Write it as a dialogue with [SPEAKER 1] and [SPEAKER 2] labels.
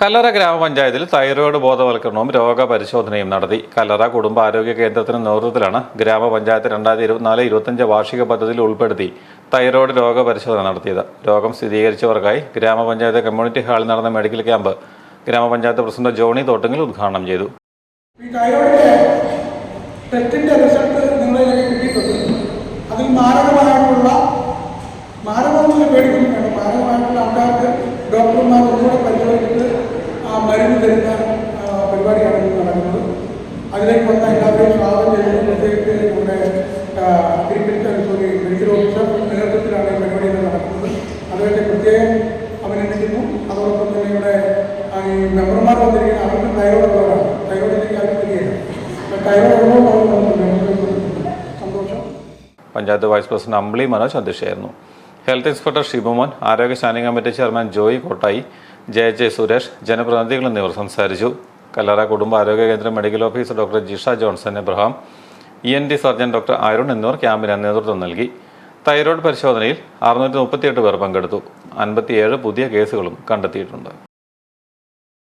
[SPEAKER 1] കല്ലറ ഗ്രാമപഞ്ചായത്തിൽ തൈറോയ്ഡ് ബോധവൽക്കരണവും രോഗപരിശോധനയും നടത്തി. കല്ലറ കുടുംബ ആരോഗ്യ കേന്ദ്രത്തിന് നേതൃത്വത്തിലാണ് ഗ്രാമപഞ്ചായത്ത് രണ്ടായിരത്തി ഇരുപത്തിനാല് ഇരുപത്തഞ്ച് വാർഷിക പദ്ധതിയിൽ ഉൾപ്പെടുത്തി തൈറോയ്ഡ് രോഗപരിശോധന നടത്തിയത്. രോഗം സ്ഥിരീകരിച്ചവർക്കായി ഗ്രാമപഞ്ചായത്ത് കമ്മ്യൂണിറ്റി ഹാളിൽ നടന്ന മെഡിക്കൽ ക്യാമ്പ് ഗ്രാമപഞ്ചായത്ത് പ്രസിഡന്റ് ജോണി തോട്ടങ്ങൾ ഉദ്ഘാടനം ചെയ്തു.
[SPEAKER 2] അതിൽ മാരകമായിട്ടുള്ള മാരകമായിട്ടുള്ള ആൾക്കാർക്ക് തരുന്ന പരിപാടിയാണ് ഇന്ന് നടക്കുന്നത്. അതിലേക്ക് വന്ന എല്ലാവരെയും സ്വാഗതം ചെയ്യുന്നു. പ്രത്യേകിച്ച് നമ്മുടെ അഗ്രികൾച്ചർ സോറി മെഡിക്കൽ ഓഫീസർ നേതൃത്വത്തിലാണ് ഈ പരിപാടി നടക്കുന്നത്. അതുകൊണ്ട് പ്രത്യേകം അഭിനന്ദിക്കുന്നു. അതോടൊപ്പം തന്നെ ഇവിടെ ഈ മെമ്പർമാർ വന്നിരിക്കുന്ന അവർക്ക് തൈറോയ്ഡ് ഉള്ളവരാണ്. തൈറോയ്ഡിലേക്ക് അവർ തിരികെയാണ് thyroid
[SPEAKER 1] panchayat vice president Ambili Manoj അധ്യക്ഷയായിരുന്നു. Health inspector Shibumon ആരോഗ്യ standing committee chairman Joy Kottayi J J Suresh ജനപ്രതിനിധികൾ എന്നിവർ സംസാരിച്ചു. കല്ലറ കുടുംബാരോഗ്യ കേന്ദ്രം medical officer doctor Jisha Johnson Abraham E N T surgeon doctor Arun എന്നിവർ ക്യാമ്പിന് നേതൃത്വം നൽകി. തൈറോയ്ഡ് പരിശോധനയിൽ അറുന്നൂറ്റി മുപ്പത്തിയെട്ട് പേർ പങ്കെടുത്തു. അൻപത്തിയേഴ് പുതിയ കേസുകളും കണ്ടെത്തിയിട്ടുണ്ട്.